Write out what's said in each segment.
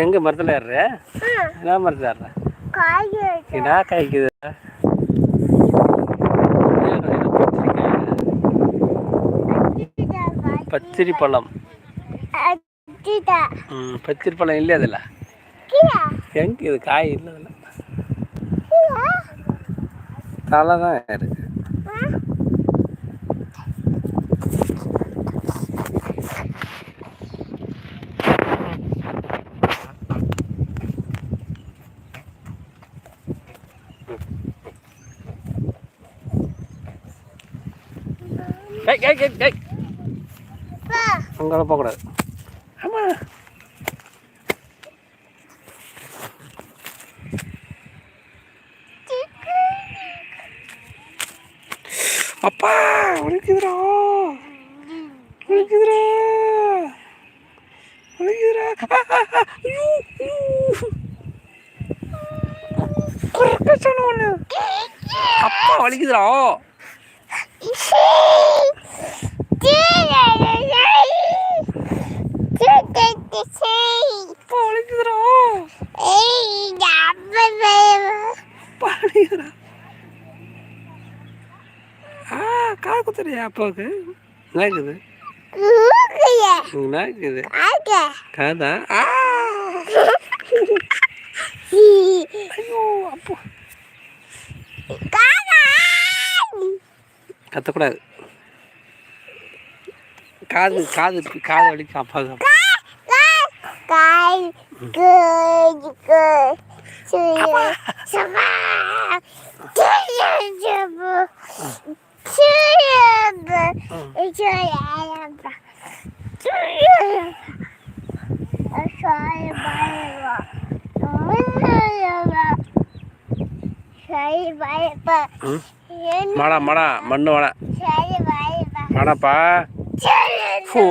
எங்க மரத்தில் ஏறுற? என்ன மரத்தில் ஏறுற? என்ன காய்க்குது. பத்திரி பழம். பத்திரி பழம் இல்லையா அதில்? எங்க இது காய் இல்லை அதில்? தலை தான் இருக்கு ஏய் ஏய் ஏய். அங்கெல்லாம் போகக்கூடாது. ஆமாம் அப்பா உனக்குதுடா உனக்குதுடா உனக்குதுடா ஐயோ குறுக்க சொன்ன ஒன்று அப்பா வலிக்குதுடா. அப்பா ஆ குத்துறியா அப்பாவுக்கு? என்ன இருக்குது. காதா? ஐயோ அப்போ. கத்தக்கூடாது. காது காது காது வலிக்கும் அப்பாவுக்கு ம் மாடா மாடா மண்ணு வாடா. மாடாப்பா ஓ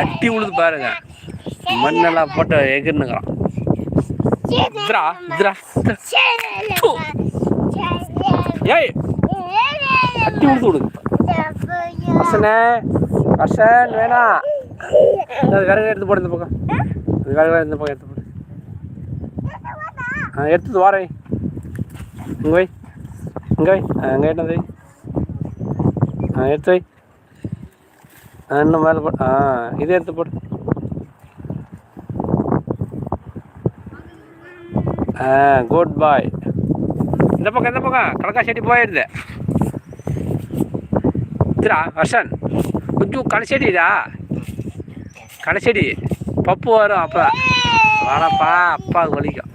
அட்டி உழுது பாருங்க. மண்ணெல்லாம் போட்டு எகிர்னுங்கிறான் இதுரா இதுரா ஏய். அட்டி உழுது விடுது வர்ஷனே வர்ஷன் வேணாம் இந்த விறகு எடுத்து போடு இந்த பக்கம். இந்த விறகு இந்த பக்கம் எடுத்து போடு. ஆ எடுத்துட்டு வாரேன் இங்கே வை. இங்கே வை ஆ எடுத்து வை இன்னும் மேலே போடு ஆ இதை எடுத்து போடு ஆ குட் பாய் இந்த பக்கம் இந்த பக்கம் கடக்கா செடி போயிடுது இதுடா வர்ஷன் கொஞ்சம் கடைச்செடிடா கடைச்செடி பப்பு வரும் அப்போ வாடப்பா அப்பா வலிக்கும்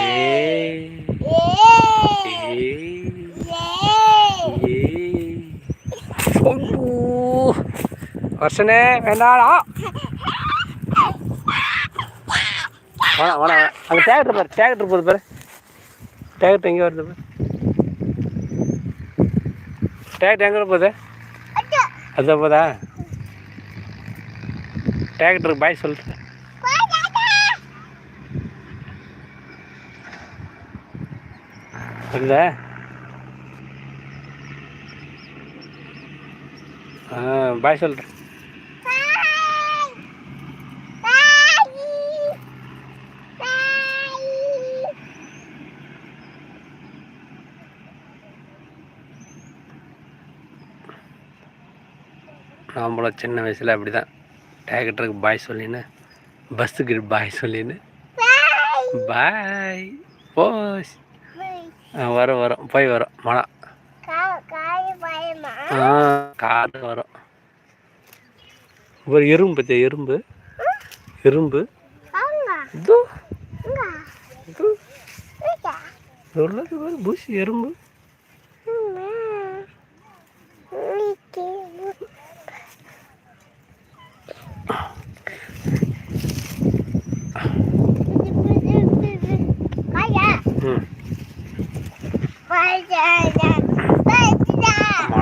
ஏய் ஏய் ஏய் ஐயோ. வருஷனே வேண்டாடா. வேணாம் வேணாம் அங்கே டேக்டர் பாரு டேக்டர் போகுது பாரு. டேக்டர் எங்கே வருது பாரு. டேக்டர் எங்கே போகுது? அதுதான் போதா? டேக்டருக்கு பாய் சொல்லிட்டு புரியுதா ஆ பாய் சொல்கிறேன் நாம்பளும் சின்ன வயசில் அப்படி தான் டேக்டருக்கு பாய் சொல்லின்னு பஸ்ஸுக்கு பாய் சொல்லின்னு. பாய். போஸ் வரும் வரும். போய் வரும். மழை. ஆ காடு வரும். ஒரு எறும்பு பத்தியா எறும்பு எறும்பு உள்ளது பூசி எறும்பு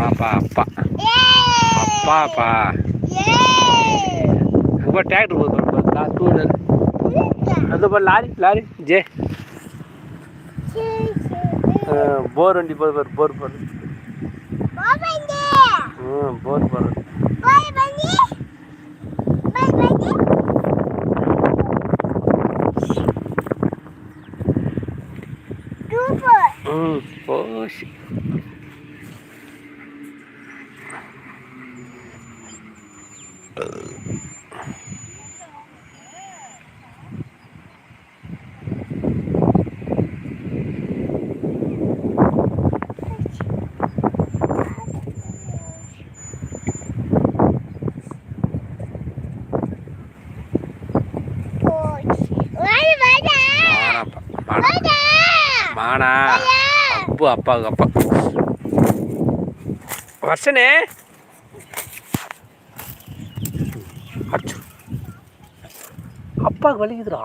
அப்பா அப்பா அப்பாப்பா அங்கே டிராக்டர் போகுது பாரு, பாரு டூ வீலர் அந்த பாரு லாரி லாரி. ஜே. போர் வண்டி போகுது பாரு போர் போர் ம் போர் போர் ம். போச்சு மானாப்பா அப்பு அப்பாவுக்கு அப்பா. வருஷனே. அச்சு. அப்பாவுக்கு வலிக்குதுடா.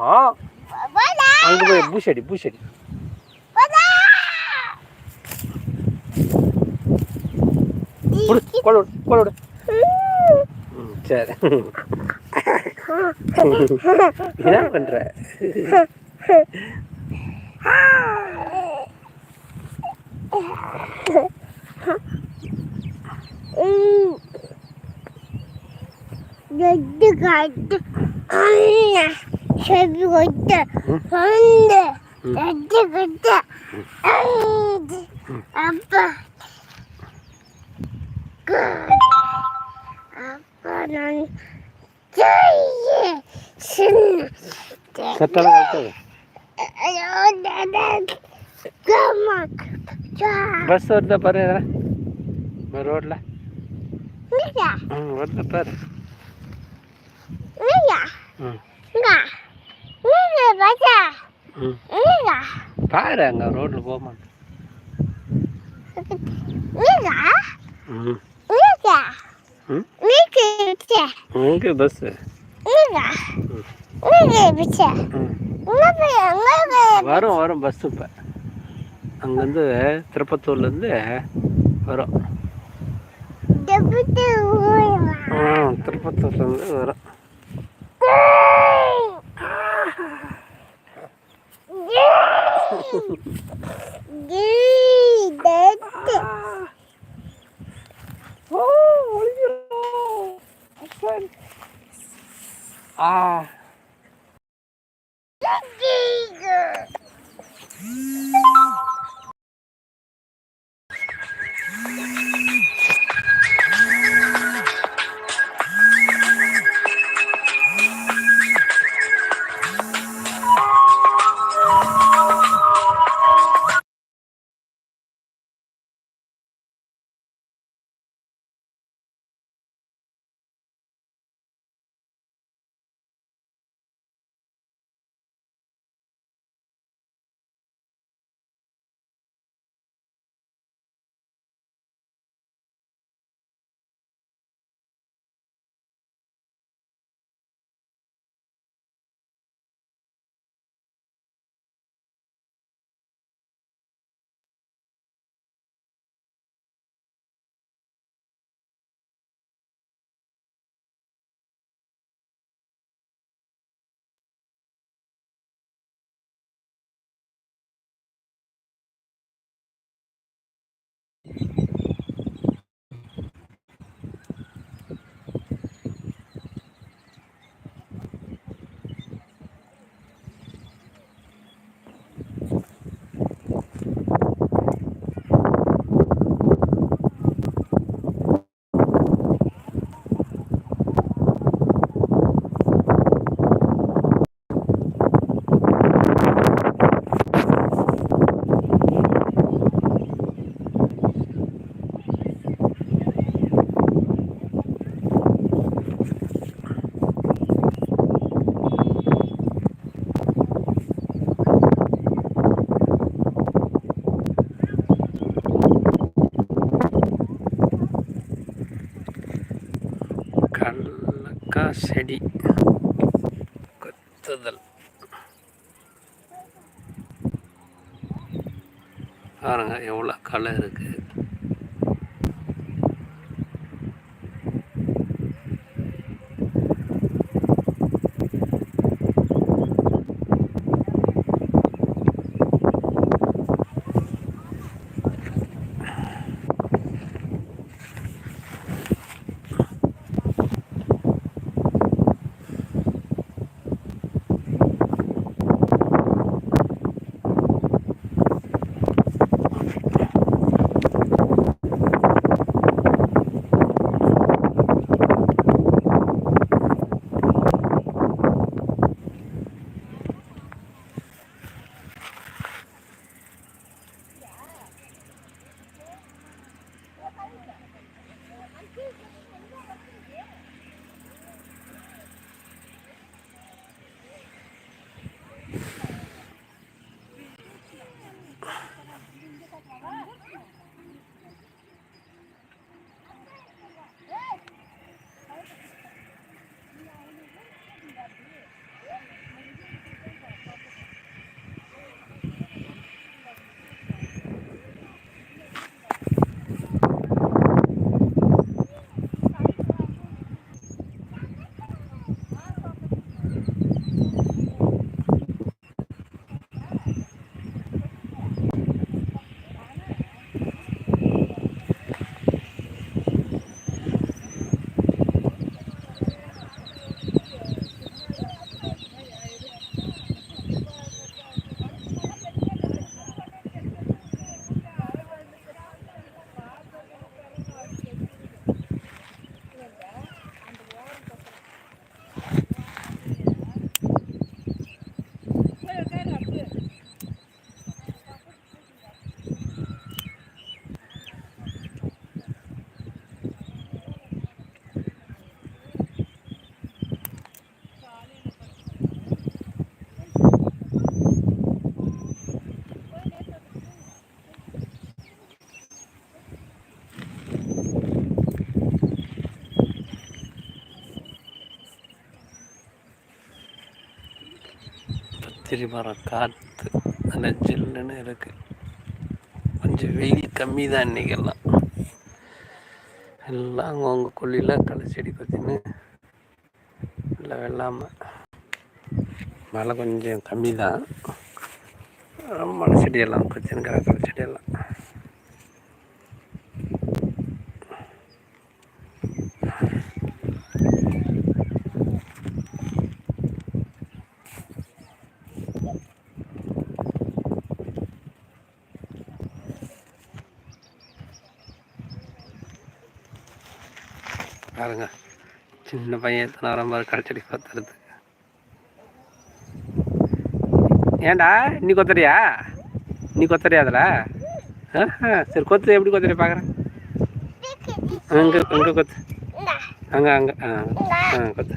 அங்கே போய் பூசடி பூசடி. விடு கொள்ள விடு கொள்ள விடு ம், சரி. என்ன பண்ற? এই দেখতে কাটতে আন্না ছবি করতে সন্ধে দেখতে করতে আপা ಸತ್ತಳ பஸ் வருதா பாரு ரோட்ல Nega. ம் வருதா பாரு. பாரு அங்கே ரோட்டில் போக மாட்டேன். இங்கே. Nega. வரும் வரும் பஸ் இப்போ அங்கேருந்து திருப்பத்தூர்லேருந்து வரும். Dapat திருப்பத்தூர்லேருந்து வரும். ஓ ஆ செடி கொத்துதல். பாருங்கள் எவ்வளோ களை இருக்குது செடி மரம் காற்று நல்ல ஜில்லுன்னு இருக்குது கொஞ்சம் வெயில் கம்மி தான் இன்னைக்கெல்லாம். எல்லாம் அவங்கவுங்க கொல்லியில் களை செடி பார்த்தின்னு நல்லா வெள்ளாமல் மழை கொஞ்சம் கம்மி தான் மழை செடியெல்லாம் வச்சுருக்கிற களை செடியெல்லாம். பாருங்க. சின்ன பையன் எத்தனை வர மாதிரி கடைச்சடி கொத்துறது. ஏன்டா நீ கொத்துறியா? நீ கொத்துறியா அதில்? சரி கொத்து எப்படி கொத்துறியா பார்க்குறேன் அங்கே அங்கே கொத்து. அங்கே அங்கே ஆ ஆ கொத்து.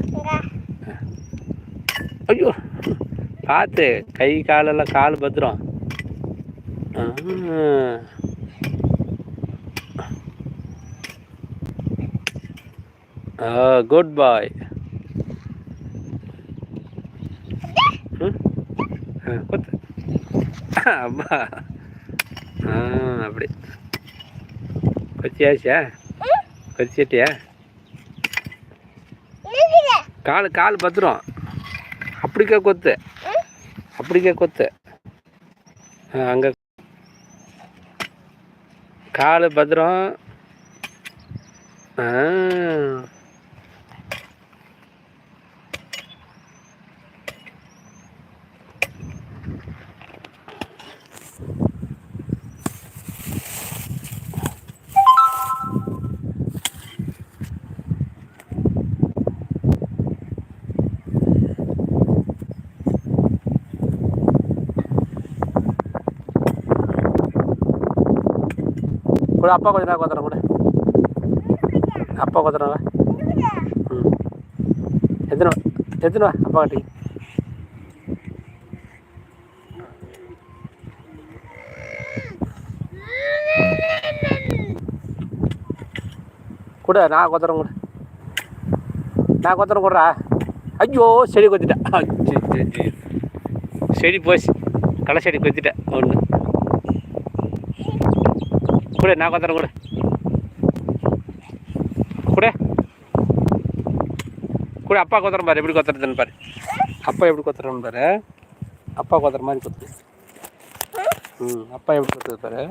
ஐயோ பார்த்து கை காலெல்லாம் கால் பத்திரம். ஆ. Hmm? குட் பாய் அம்மா. ஆ அப்படி. கொச்சியாச்சா கொச்சிட்டியா கால் கால் பத்திரம். அப்படிக்கா கொத்து. அப்படிக்கா கொத்து. அங்கே. கால் பத்திரம். ஆ. கூட அப்பா கொஞ்ச நேரம் கொத்துறேன் கூட அப்பா கொத்துறேன் ம். எத்தனை எத்தனை வா அப்பா கட்டி கூட நான் கொத்துறேன் கூட. நான் கொத்துறேன் கூடா ஐயோ செடி கொத்திட்டேன். சரி, சரி. செடி போச்சு. களை செடி கொத்திட்டேன். ஒன்று கூட நான் கொத்துறேன் கூட. கூட. கூட அப்பா கொத்துறேன் பாரு எப்படி கொத்துறதுன்னு பாரு. அப்பா எப்படி கொத்துறேன்னு பாரு. அப்பா கொத்துற மாதிரி கொத்து. ம் அப்பா எப்படி கொத்துறது பாரு.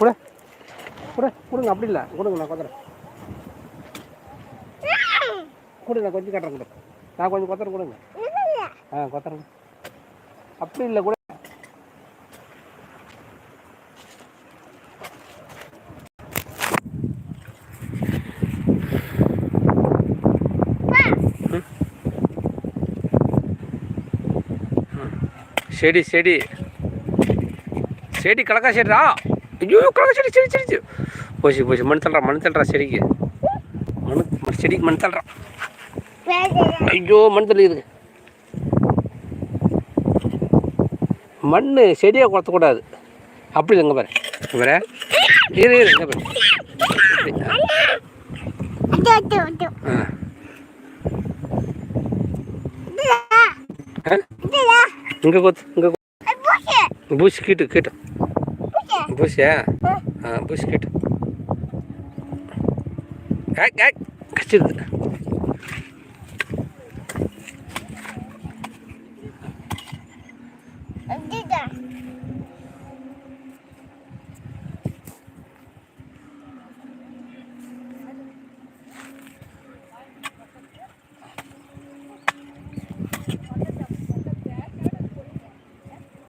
கூட. கூட கொடுங்க அப்படி இல்லை. கொடுங்க நான் கொத்துறேன். கொடுங்க கொஞ்சம் கட்டுறேன் கூட. நான் கொஞ்சம் கொத்துறேன் கொடுங்க. ஆ கொத்தரம் அப்படி இல்லை கூட. செடி செடி. செடி கலக்கா செடிடா. ஐயோ கலக்கா செடி செடி செடி போச்சு போச்சு மண் தள்ளுறா மண் தள்ளுறா செடிக்கு. மண் மண் செடிக்கு மண் தள்ளுறான் ஐயோ மண் தள்ளிடுது மண் செடியை குளத்தக்கூடாது அப்படி இல்லைங்க பாரு. பாரு இரு இரு இங்கே பாரு. இங்கே கொத்து இங்கே பூசி கீட்டு கீட்டு. பூசியா ஆ பூசி கீட்டு. கச்சிருது 嗯这个。